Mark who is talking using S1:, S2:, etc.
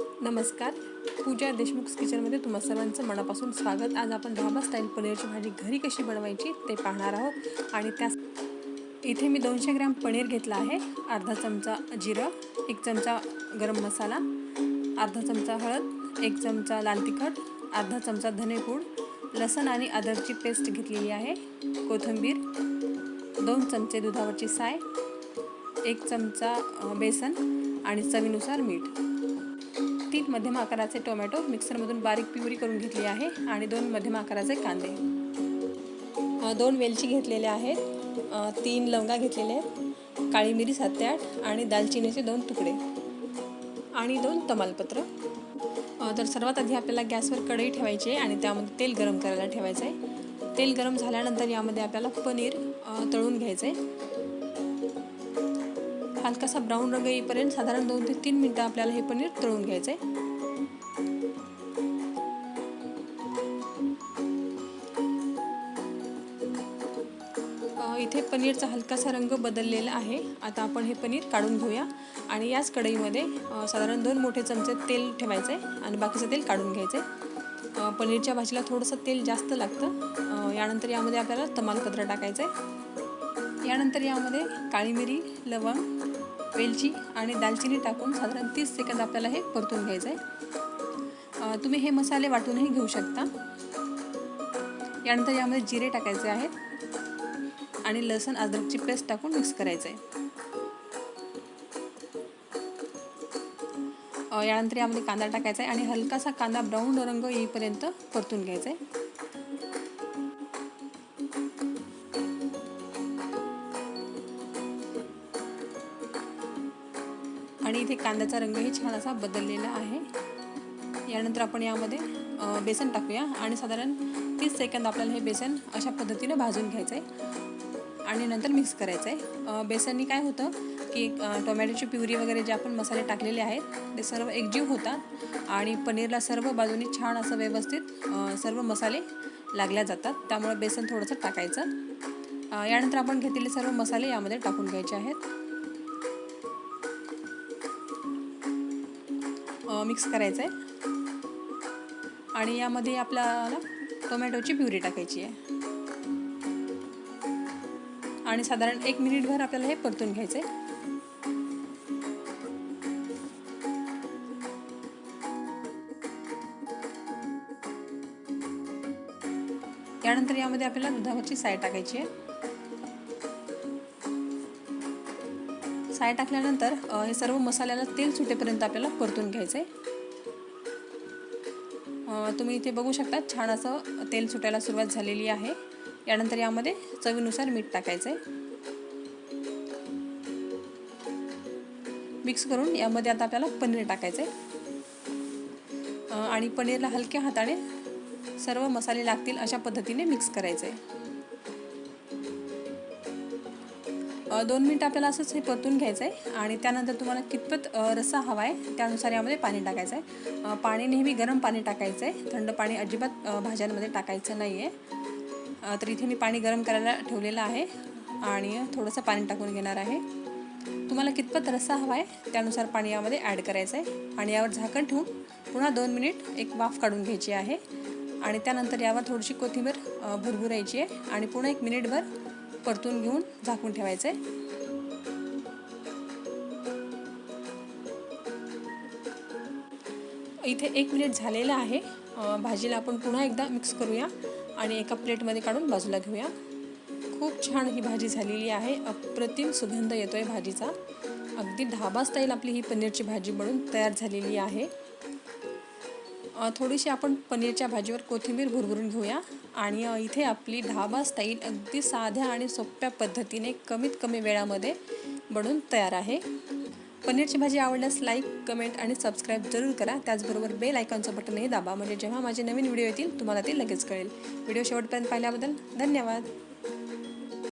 S1: नमस्कार. पूजा देशमुख किचनमध्ये तुम्हा सर्वांचं मनापासून स्वागत. आज आपण ढाबा स्टाईल पनीरची भाजी घरी कशी बनवायची ते पाहणार आहोत. आणि त्या इथे मी दोनशे ग्रॅम पनीर घेतला आहे. अर्धा चमचा जिरं एक चमचा गरम मसाला अर्धा चमचा हळद एक चमचा लाल तिखट अर्धा चमचा धनेपूड लसण आणि अदरची पेस्ट घेतलेली आहे. कोथिंबीर दोन चमचे दुधावरची साय एक चमचा बेसन आणि चवीनुसार मीठ. तीन मध्यम आकाराचे टोमॅटो मिक्सरमधून बारीक पिवरी करून घेतली आहे आणि दोन मध्यम आकाराचे कांदे. दोन वेलची घेतलेल्या आहेत. तीन लवंगा घेतलेले आहेत. काळी मिरी सात ते आठ आणि दालचिनीचे दोन तुकडे आणि दोन तमालपत्र. तर सर्वात आधी आपल्याला गॅसवर कढई ठेवायची आहे आणि त्यामध्ये तेल गरम करायला ठेवायचं आहे. तेल गरम झाल्यानंतर यामध्ये आपल्याला पनीर तळून घ्यायचं आहे. हलकासा ब्राऊन रंग येईपर्यंत साधारण दोन ते तीन मिनटं आपल्याला हे पनीर तळून घ्यायचं आहे इथे पनीरचा हलकासा रंग बदललेला आहे. आता आपण हे पनीर काढून घेऊया. आणि याच कढईमध्ये साधारण दोन मोठे चमचे तेल ठेवायचं आहे आणि बाकीचं तेल काढून घ्यायचं आहे पनीरच्या भाजीला थोडंसं तेल जास्त लागतं. यानंतर यामध्ये आपल्याला तमालपत्र टाकायचं आहे यानंतर यामध्ये काळी मिरी लवंग वेलची आणि दालचिनी टाकून साधारण तीस सेकंद आपल्याला हे परतून घ्यायचं आहे तुम्ही हे मसाले वाटूनही घेऊ शकता. यानंतर यामध्ये जिरे टाकायचे आहेत आणि लसण अद्रकची पेस्ट टाकून मिक्स करायचं आहे यानंतर यामध्ये कांदा टाकायचा आहे आणि हलकासा कांदा ब्राऊन रंग येईपर्यंत परतून घ्यायचा आहे आणि इथे कांद्याचा रंगही छान असा बदललेला आहे. यानंतर आपण यामध्ये बेसन टाकूया आणि साधारण तीस सेकंद आपल्याला हे बेसन अशा पद्धतीने भाजून घ्यायचं आहे आणि नंतर मिक्स करायचं आहे बेसननी काय होतं की टोमॅटोची प्युरी वगैरे जे आपण मसाले टाकलेले आहेत ते सर्व एकजीव होतात आणि पनीरला सर्व बाजूनी छान असं व्यवस्थित सर्व मसाले लागल्या जातात. त्यामुळे बेसन थोडंसं टाकायचं. यानंतर आपण घेतलेले सर्व मसाले यामध्ये टाकून घ्यायचे आहेत. मिक्स करायचं आहे आणि यामध्ये आपल्याला टोमॅटोची प्युरी टाकायची आहे. आणि साधारण एक मिनिटभर आपल्याला हे परतून घ्यायचं आहे यानंतर यामध्ये आपल्याला दुधावरची साय टाकायची आहे. साय टाकल्यानंतर हे सर्व मसाल्याला तेल सुटेपर्यंत आपल्याला परतून घ्यायचं आहे तुम्ही इथे बघू शकता छान असं तेल सुटायला सुरुवात झालेली आहे. यानंतर यामध्ये चवीनुसार मीठ टाकायचं आहे मिक्स करून यामध्ये आता आपल्याला पनीर टाकायचं आहे आणि पनीरला हलक्या हाताने सर्व मसाले लागतील अशा पद्धतीने मिक्स करायचं आहे दोन मिनटं आपल्याला असंच हे परतून घ्यायचं आहे आणि त्यानंतर तुम्हाला कितपत रस्सा हवा आहे त्यानुसार यामध्ये पाणी टाकायचं आहे पाणी नेहमी गरम पाणी टाकायचं आहे थंड पाणी अजिबात भाज्यांमध्ये टाकायचं नाही आहे तर इथे मी पाणी गरम करायला ठेवलेलं आहे आणि थोडंसं पाणी टाकून घेणार आहे. तुम्हाला कितपत रस्सा हवा आहे त्यानुसार पाणी यामध्ये ॲड करायचं आहे आणि यावर झाकण ठेवून पुन्हा दोन मिनिट एक वाफ काढून घ्यायची आहे. आणि त्यानंतर यावर थोडीशी कोथिंबीर अ, भुरभुरायची आहे. आणि पुन्हा एक मिनिटभर परतून घेऊन झाकून ठेवायचं. आहे इथे एक मिनिट झालेलं आहे. भाजीला आपण पुन्हा एकदा मिक्स करूया आणि एका प्लेटमध्ये काढून बाजूला घेऊया. खूप छान ही भाजी झालेली आहे. अप्रतिम सुगंध येतो आहे भाजीचा. अगदी ढाबा स्टाईल आपली ही पनीरची भाजी बनून तयार झालेली आहे. थोडीशी आपण पनीरच्या भाजीवर कोथिंबीर भुरभुरून घेऊया. आणि इथे आपली ढाबा स्टाईल अगदी साध्या आणि सोप्या पद्धतीने कमीत कमी वेळामध्ये बनून तयार आहे. पनीरची भाजी आवडल्यास लाईक कमेंट आणि सबस्क्राईब जरूर करा. त्याचबरोबर बेल आयकॉनचं बटनही दाबा. म्हणजे जेव्हा माझे नवीन व्हिडिओ येतील तुम्हाला ते लगेच कळेल. व्हिडिओ शेवटपर्यंत पाहिल्याबद्दल धन्यवाद.